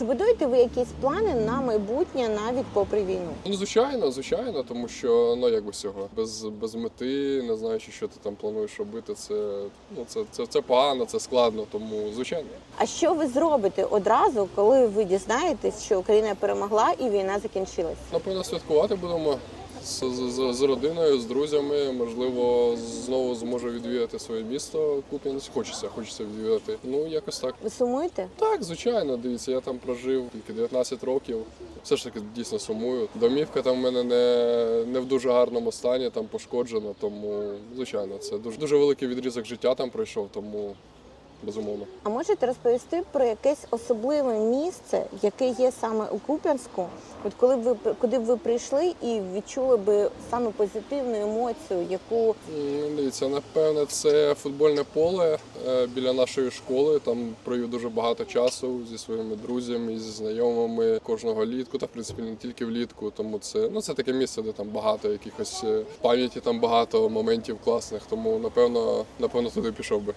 Чи будуєте ви якісь плани на майбутнє навіть попри війну? Ну, звичайно, звичайно, тому що ну як без цього, без, без мети, не знаючи, що ти там плануєш робити, це ну це, це, це погано, це складно. Тому звичайно. А що ви зробите одразу, коли ви дізнаєтесь, що Україна перемогла і війна закінчилась? Напевно, святкувати будемо з, з, з, родиною, з друзями. Можливо, знову зможу відвідати своє місто Куп'янськ. Хочеться, хочеться відвідати. Ну якось так. Ви сумуєте? Так, звичайно, дивіться, я там прожив тільки 19 років. Все ж таки дійсно сумую. Домівка там в мене не, не в дуже гарному стані, там пошкоджена, тому звичайно, це дуже дуже великий відрізок життя там пройшов, тому безумовно. А можете розповісти про якесь особливе місце, яке є саме у Куп'янську? От коли б ви куди б ви прийшли і відчули би саме позитивну емоцію, яку М, Дивіться, напевне, це футбольне поле е, біля нашої школи. Там провів дуже багато часу зі своїми друзями, зі знайомими кожного літку, та в принципі не тільки влітку. Тому це ну це таке місце, де там багато якихось е, пам'яті, там багато моментів класних. Тому напевно, напевно, туди пішов би.